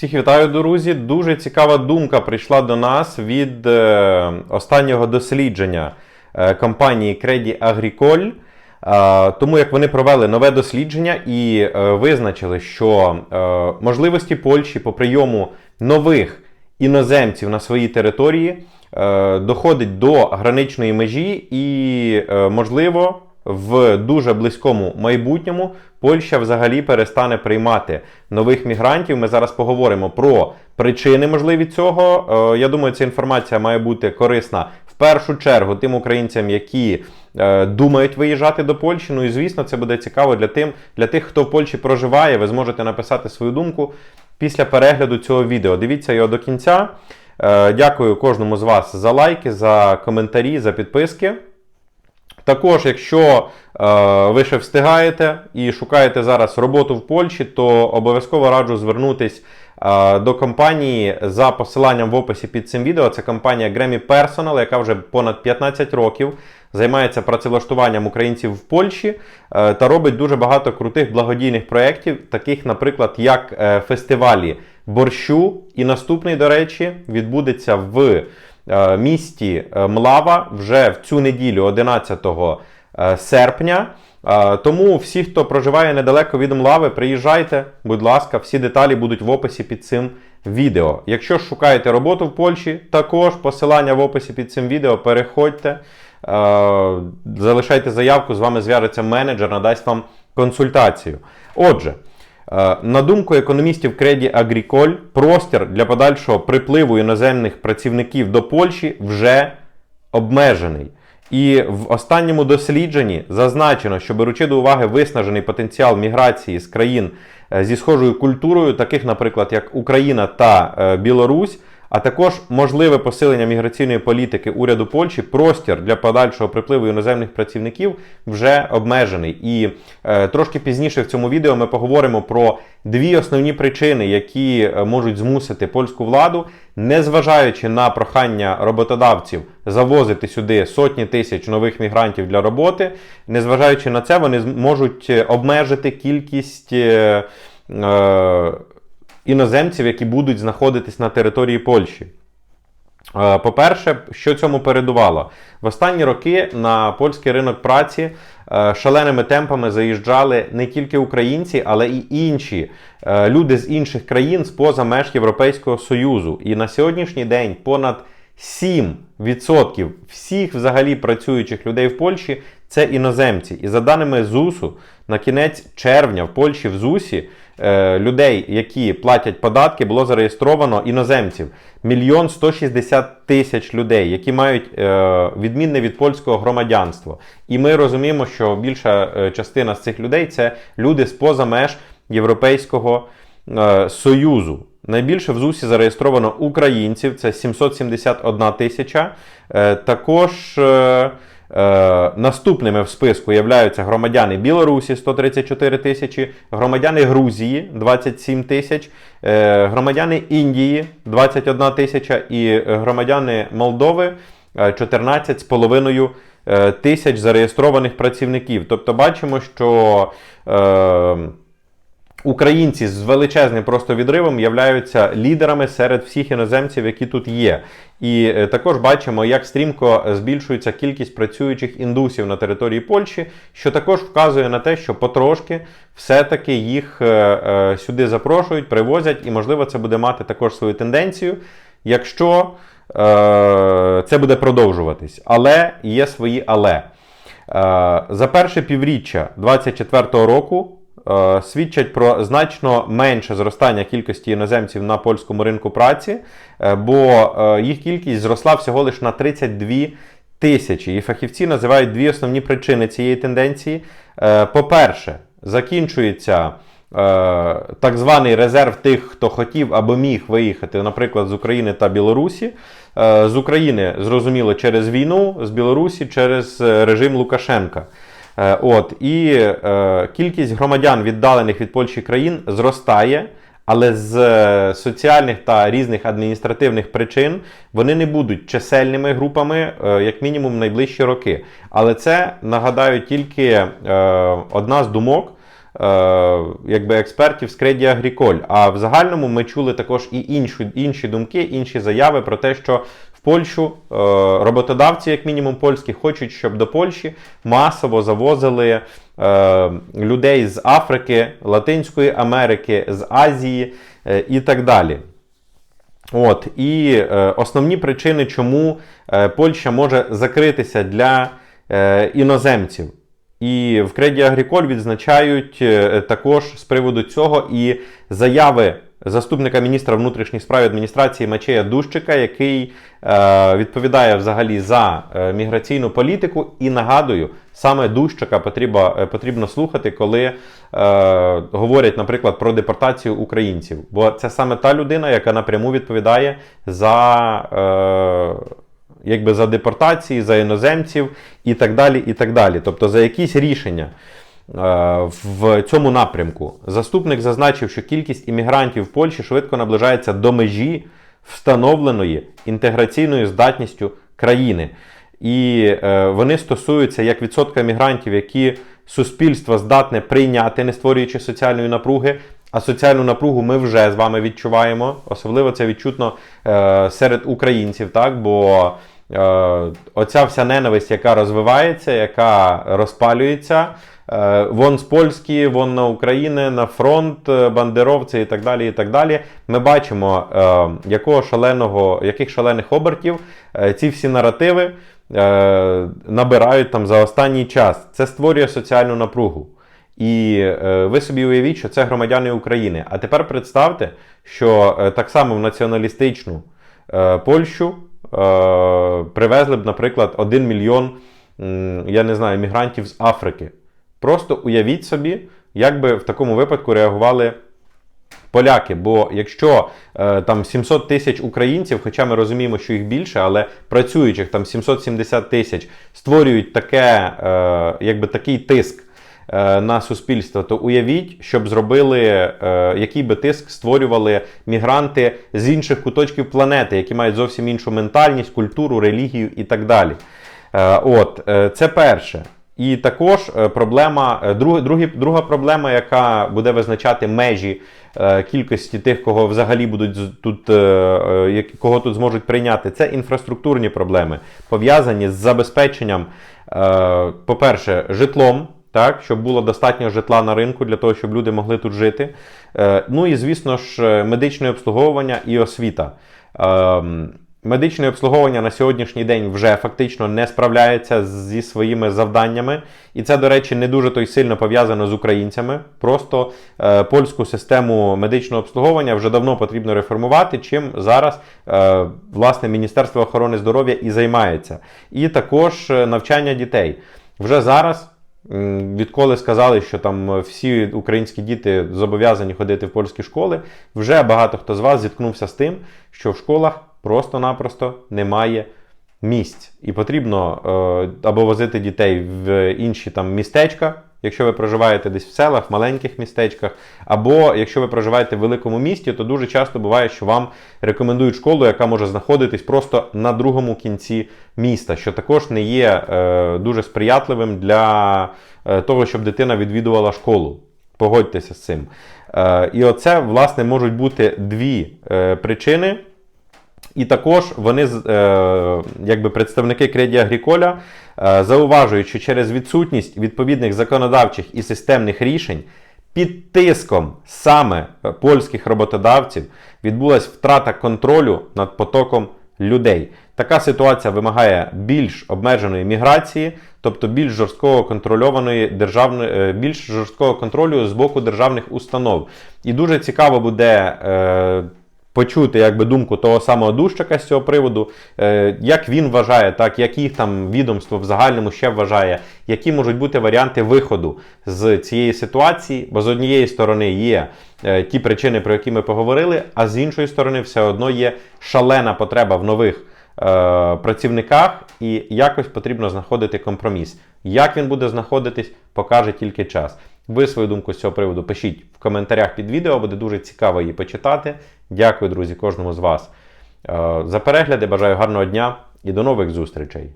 Всіх вітаю, друзі. Дуже цікава думка прийшла до нас від е, останнього дослідження е, компанії Credit Agricole. Е, тому як вони провели нове дослідження і визначили, що можливості Польщі по прийому нових іноземців на своїй території доходить до граничної межі, і, можливо, в дуже близькому майбутньому Польща взагалі перестане приймати нових мігрантів. Ми зараз поговоримо про причини можливі цього. Е, Я думаю, ця інформація має бути корисна в першу чергу тим українцям, які е, думають виїжджати до Польщі. Ну і звісно, це буде цікаво для тим, для тих, хто в Польщі проживає. Ви зможете написати свою думку після перегляду цього відео. Дивіться його до кінця. Е, Дякую кожному з вас за лайки, за коментарі, за підписки. Також, якщо е, ви ще встигаєте і шукаєте зараз роботу в Польщі, то обов'язково раджу звернутись е, до компанії за посиланням в описі під цим відео. Це компанія Grammy Personal, яка вже понад 15 років займається працевлаштуванням українців в Польщі е, та робить дуже багато крутих благодійних проєктів, таких, наприклад, як фестивалі борщу. І наступний, до речі, відбудеться в місті е, Млава вже в цю неділю, 11 е, серпня. Е, Тому всі, хто проживає недалеко від Млави, приїжджайте, будь ласка, всі деталі будуть в описі під цим відео. Якщо шукаєте роботу в Польщі, також посилання в описі під цим відео. Переходьте, е, залишайте заявку, з вами зв'яжеться менеджер, надасть вам консультацію. Отже. Е, На думку економістів Креді Агріколь, простір для подальшого припливу іноземних працівників до Польщі вже обмежений. І в останньому дослідженні зазначено, що беручи до уваги виснажений потенціал міграції з країн е, зі схожою культурою, таких, наприклад, як Україна та е, Білорусь, а також можливе посилення міграційної політики уряду Польщі, простір для подальшого припливу іноземних працівників вже обмежений. І е, трошки пізніше в цьому відео ми поговоримо про дві основні причини, які е, можуть змусити польську владу, незважаючи на прохання роботодавців завозити сюди сотні тисяч нових мігрантів для роботи, незважаючи на це, вони зможуть е, обмежити кількість. Е, е, іноземців, які будуть знаходитись на території Польщі. Е, По-перше, що цьому передувало? В останні роки на польський ринок праці е, шаленими темпами заїжджали не тільки українці, але й інші е, люди з інших країн з поза меж Європейського Союзу. І на сьогоднішній день понад 7% всіх взагалі працюючих людей в Польщі це іноземці. І за даними ЗУСу, на кінець червня в Польщі в ЗУСі людей, які платять податки, було зареєстровано іноземців мільйон 160 тисяч людей, які мають е, відмінне від польського громадянство. І ми розуміємо, що більша е, частина з цих людей це люди з поза меж Європейського е, Союзу. Найбільше в ЗУСі зареєстровано українців, це 771 тисяча. Е, Також е, е, наступними в списку являються громадяни Білорусі 134 тисячі, громадяни Грузії 27 тисяч, е, громадяни Індії 21 тисяча і громадяни Молдови е, 14,5 е, тисяч зареєстрованих працівників. Тобто бачимо, що е, Українці з величезним просто відривом являються лідерами серед всіх іноземців, які тут є. І е, також бачимо, як стрімко збільшується кількість працюючих індусів на території Польщі, що також вказує на те, що потрошки все-таки їх е, е, сюди запрошують, привозять, і можливо це буде мати також свою тенденцію, якщо це буде продовжуватись. Але є свої але. За перше півріччя 2024 року свідчать про значно менше зростання кількості іноземців на польському ринку праці, е, бо е, їх кількість зросла всього лише на 32 тисячі. І фахівці називають дві основні причини цієї тенденції. Е, По-перше, закінчується. е, Так званий резерв тих, хто хотів або міг виїхати, наприклад, з України та Білорусі. Е, З України, зрозуміло, через війну, з Білорусі через е, режим Лукашенка. Е, От, і е, кількість громадян, віддалених від Польщі країн, зростає, але з е, соціальних та різних адміністративних причин вони не будуть чисельними групами, е, як мінімум, найближчі роки. Але це нагадаю тільки е, одна з думок. е, якби експертів з Credit Agricole. А в загальному ми чули також і інші, інші думки, інші заяви про те, що Польщу е, роботодавці, як мінімум польські, хочуть, щоб до Польщі масово завозили е, людей з Африки, Латинської Америки, з Азії е, і так далі. От, і основні причини, чому Польща може закритися для іноземців. І в Credit Agricole відзначають також з приводу цього і заяви заступника міністра внутрішніх справ адміністрації Мачея Дущика, який е, відповідає взагалі за е, міграційну політику. І нагадую, саме Дущика потрібно, е, потрібно слухати, коли е, говорять, наприклад, про депортацію українців. Бо це саме та людина, яка напряму відповідає за. Е, якби за депортації, за іноземців і так далі. і так далі. Тобто за якісь рішення в цьому напрямку. Заступник зазначив, що кількість іммігрантів в Польщі швидко наближається до межі встановленої інтеграційною здатністю країни. І е, вони стосуються як відсотка мігрантів, які суспільство здатне прийняти, не створюючи соціальної напруги. А соціальну напругу ми вже з вами відчуваємо. Особливо це відчутно е, серед українців, так? бо е, оця вся ненависть, яка розвивається, яка розпалюється, е, вон з Польські, вон на Україну, на фронт, е, бандеровці і так далі. і так далі. Ми бачимо, е, якого шаленого, яких шалених обертів е, ці всі наративи е, набирають там за останній час. Це створює соціальну напругу. І е, ви собі уявіть, що це громадяни України. А тепер представте, що е, так само в націоналістичну е, Польщу е, привезли б, наприклад, 1 мільйон, я не знаю, мігрантів з Африки. Просто уявіть собі, як би в такому випадку реагували. Поляки, бо якщо е, там 700 тисяч українців, хоча ми розуміємо, що їх більше, але працюючих там 770 тисяч створюють таке, е, якби такий тиск е, на суспільство, то уявіть, щоб зробили, е, який би тиск створювали мігранти з інших куточків планети, які мають зовсім іншу ментальність, культуру, релігію і так далі. Е, от, це перше. І також е, проблема, е, друг, друга проблема, яка буде визначати межі е, кількості тих, кого взагалі будуть тут, кого тут зможуть прийняти, це інфраструктурні проблеми, пов'язані з забезпеченням, по-перше, житлом. Так, щоб було достатньо житла на ринку для того, щоб люди могли тут жити. Ну і звісно ж, медичне обслуговування і освіта. Ем, Медичне обслуговування на сьогоднішній день вже фактично не справляється зі своїми завданнями, і це, до речі, не дуже то й сильно пов'язано з українцями. Просто е, польську систему медичного обслуговування вже давно потрібно реформувати, чим зараз е, власне Міністерство охорони здоров'я і займається. І також е, навчання дітей. Вже зараз. Відколи сказали, що там всі українські діти зобов'язані ходити в польські школи, вже багато хто з вас зіткнувся з тим, що в школах просто-напросто немає місць. І потрібно е, або возити дітей в інші там містечка, якщо ви проживаєте десь в селах, маленьких містечках, або якщо ви проживаєте в великому місті, то дуже часто буває, що вам рекомендують школу, яка може знаходитись просто на другому кінці міста, що також не є е, дуже сприятливим для е, того, щоб дитина відвідувала школу. Погодьтеся з цим. Е, і оце, власне, можуть бути дві е, причини. І також вони, е, якби представники Credit Agricole, е, зауважують, що через відсутність відповідних законодавчих і системних рішень під тиском саме е, польських роботодавців відбулась втрата контролю над потоком людей. Така ситуація вимагає більш обмеженої міграції, тобто більш жорсткого контрольованої державної, більш жорсткого контролю з боку державних установ. І дуже цікаво буде. Почути якби, думку того самого Дущака з цього приводу, е, як він вважає, так, як їх там відомство в загальному ще вважає, які можуть бути варіанти виходу з цієї ситуації, бо з однієї сторони є е, ті причини, про які ми поговорили, а з іншої сторони, все одно є шалена потреба в нових. е, Працівниках і якось потрібно знаходити компроміс. Як він буде знаходитись, покаже тільки час. Ви свою думку з цього приводу пишіть в коментарях під відео, буде дуже цікаво її почитати. Дякую, друзі, кожному з вас е, за перегляди. Бажаю гарного дня і до нових зустрічей!